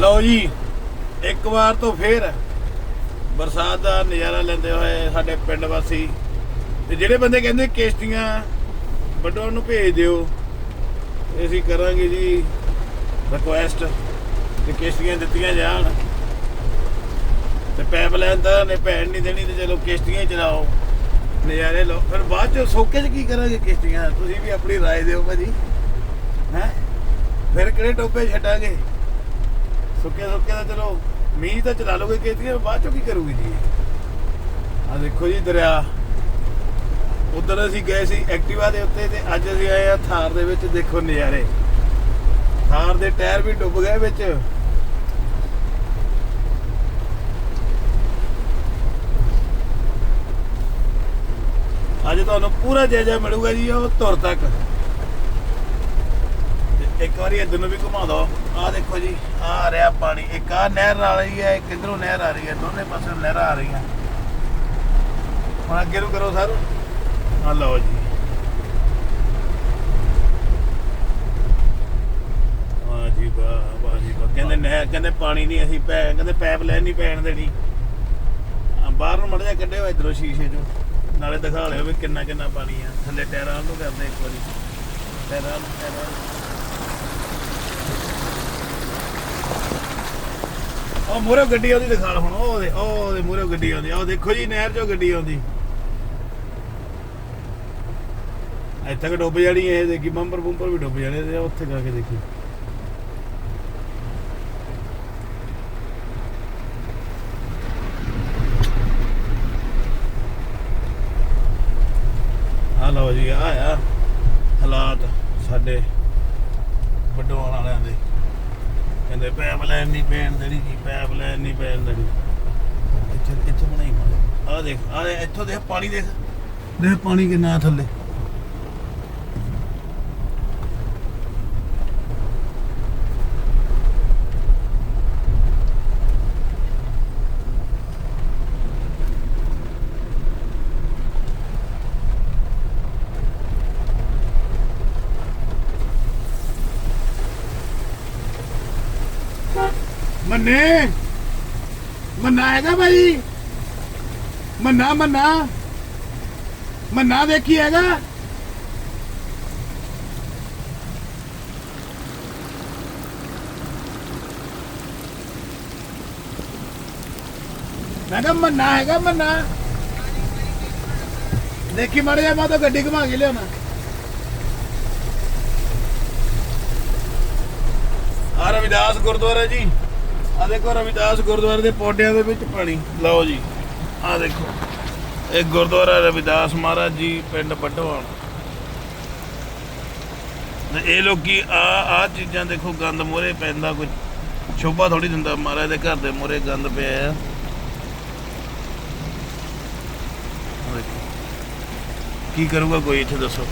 ਲਓ ਜੀ ਇੱਕ ਵਾਰ ਤੋਂ ਫੇਰ ਬਰਸਾਤ ਦਾ ਨਜ਼ਾਰਾ ਲੈਂਦੇ ਹੋਏ ਸਾਡੇ ਪਿੰਡ ਵਾਸੀ ਤੇ ਜਿਹੜੇ ਬੰਦੇ ਕਹਿੰਦੇ ਕਿਸ਼ਤੀਆਂ ਵੱਡੋਂ ਨੂੰ ਭੇਜ ਦਿਓ ਤੇ ਅਸੀਂ ਕਰਾਂਗੇ ਜੀ ਰਿਕੁਐਸਟ ਕਿ ਕਿਸ਼ਤੀਆਂ ਦਿੱਤੀਆਂ ਜਾਣ ਤੇ ਪਾਈਪਲਾਈਨ ਤਾਂ ਨੇ ਭੈਣ ਨਹੀਂ ਦੇਣੀ ਤੇ ਚਲੋ ਕਿਸ਼ਤੀਆਂ ਹੀ ਚਲਾਓ ਨਜ਼ਾਰੇ ਲਓ ਫਿਰ ਬਾਅਦ ਚ ਸੋਕੇ ਚ ਕੀ ਕਰਾਂਗੇ ਕਿਸ਼ਤੀਆਂ ਤੁਸੀਂ ਵੀ ਆਪਣੀ رائے ਦਿਓ ਭਾਜੀ ਹੈ ਫਿਰ ਕਿਹੜੇ ਟੋਪੇ ਛੱਡਾਂਗੇ ਸੁੱਕੇ ਸੁੱਕੇ ਤਾਂ ਚਲੋ, ਮੀਂਹ ਤਾਂ ਚਲਾ ਲੋਗੇ ਕਿਸ਼ਤੀਆਂ ਬਾਅਦ ਚੋਂ ਕੀ ਕਰੂਗੀ ਜੀ? ਆ ਦੇਖੋ ਜੀ ਦਰਿਆ। ਉਧਰ ਅਸੀਂ ਗਏ ਸੀ ਐਕਟਿਵਾ ਦੇ ਉੱਤੇ ਤੇ ਅੱਜ ਅਸੀਂ ਆਏ ਆ ਥਾਰ ਦੇ ਵਿੱਚ, ਦੇਖੋ ਨਜ਼ਾਰੇ। ਥਾਰ ਦੇ ਟਾਇਰ ਵੀ ਡੁੱਬ ਗਏ ਵਿੱਚ। ਅੱਜ ਤੁਹਾਨੂੰ ਪੂਰਾ ਜਾਇਜ਼ਾ ਮਿਲੂਗਾ ਜੀ, ਉਹ ਤੁਰ ਤੱਕ। ਇੱਕ ਵਾਰੀ ਇੱਧਰ ਨੂੰ ਵੀ ਘੁਮਾ ਦੋ ਆਹ ਦੇਖੋ ਜੀ ਆ ਰਿਹਾ ਪਾਣੀ। ਇੱਕ ਆ ਨਹਿਰ ਆ ਰਹੀ ਹੈ, ਇੱਕ ਇਧਰੋਂ ਨਹਿਰ ਆ ਰਹੀ ਹੈ। ਦੋਨੇ ਪਾਸੇ ਨਹਿਰਾਂ ਆ ਰਹੀਆਂ। ਹੁਣ ਅੱਗੇ ਨੂੰ ਕਰੋ ਸਰ। ਆ ਲਓ ਜੀ। ਵਾਹ ਜੀ ਵਾਹ ਵਾਹ ਜੀ ਵਾਹ। ਕਹਿੰਦੇ ਨਹਿਰ ਕਹਿੰਦੇ ਪਾਣੀ ਨਹੀਂ, ਅਸੀਂ ਪੈ, ਕਹਿੰਦੇ ਪਾਈਪ ਲਾਈਨ ਨਹੀਂ ਪੈਣ ਦੇਣੀ। ਬਾਹਰ ਨੂੰ ਮੜ ਜਾ ਕੱਢਿਓ ਇਧਰੋਂ ਸ਼ੀਸ਼ੇ ਚੋਂ। ਨਾਲੇ ਦਿਖਾ ਲਿਓ ਵੀ ਕਿੰਨਾ ਕਿੰਨਾ ਪਾਣੀ ਆ। ਥੱਲੇ ਟਾਇਰਾਂ ਨੂੰ ਕਰਦੇ ਇੱਕ ਵਾਰੀ। ਟਾਇਰਾਂ ਨੂੰ ਟਾਇਰਾਂ ਨੂੰ ਉਹ ਮੂਰੇ ਗੱਡੀ ਆਉਂਦੀ ਦਿਖਾ ਲਓ ਹੁਣ, ਉਹ ਉਹਦੇ ਉਹ ਉਹਦੇ ਮੂਰੇ ਗੱਡੀ ਆਉਂਦੀ ਆ ਉਹ ਦੇਖੋ ਜੀ, ਨਹਿਰ ਚੋਂ ਗੱਡੀ ਆਉਂਦੀ। ਇੱਥੇ ਤੱਕ ਡੁੱਬ ਜਾਣੀ ਇਹ, ਦੇਖੀ ਬੰਪਰ ਬੰਪਰ ਵੀ ਡੁੱਬ ਜਾਣੇ, ਤੇ ਉੱਥੇ ਜਾ ਕੇ ਦੇਖੀ। ਆ ਲਓ ਜੀ ਆ ਹਾਲਾਤ ਸਾਡੇ ਵੱਡੋਂ ਵਾਲਿਆਂ ਦੇ। ਕਹਿੰਦੇ ਪੈਪ ਲੈਣ ਨਹੀਂ ਪੈਣ ਦੇਣੀ ਜੀ ਪੈਪ ਲੈਣ ਨਹੀਂ ਪੈਣ ਦੇਣੀ। ਇੱਥੇ ਇੱਥੇ ਬਣਾਈ ਆ ਦੇਖ ਆ ਇੱਥੋਂ ਦੇਖ ਪਾਣੀ ਦੇਖ। ਦੇਖ ਪਾਣੀ ਕਿੰਨਾ ਥੱਲੇ। ਮੰਨੇ। ਮੰਨਾ ਹੈਗਾ ਭਾਈ ਮੰਨਾ ਮੰਨਾ। ਮੰਨਾ ਦੇਖੀ ਹੈਗਾ। ਮੈਂ ਕਿਹਾ ਮੰਨਾ ਹੈਗਾ, ਮੰਨਾ। ਦੇਖੀ ਮੜ ਜਾ ਮੈਂ ਤਾਂ ਗੱਡੀ ਘੁਮਾ ਕੇ ਲਿਆਉਣਾ। ਆ ਰਵਿਦਾਸ ਗੁਰਦੁਆਰਾ ਜੀ। ਆ ਦੇਖੋ ਰਵਿਦਾਸ ਗੁਰਦੁਆਰੇ ਦੇ ਪੌੜਿਆਂ ਦੇ ਵਿੱਚ ਪਾਣੀ। ਲਓ ਜੀ ਆ ਦੇਖੋ। ਇਹ ਗੁਰਦੁਆਰਾ ਰਵਿਦਾਸ ਮਹਾਰਾਜ ਜੀ, ਪਿੰਡ ਬੱਡੋਵਾਲ ਤੇ ਇਹ ਲੋਕੀ ਆ ਆ ਚੀਜ਼ਾਂ ਦੇਖੋ, ਗੰਦ ਮੋਰੇ ਪੈਂਦਾ ਕੋਈ। ਸ਼ੋਭਾ ਥੋੜੀ ਦਿੰਦਾ ਮਹਾਰਾਜ ਦੇ ਘਰ ਦੇ ਮੋਰੇ ਗੰਦ ਪਿਆ ਆ। ਦੇਖੋ। ਕੀ ਕਰੂਗਾ ਕੋਈ ਇੱਥੇ ਦੱਸੋ।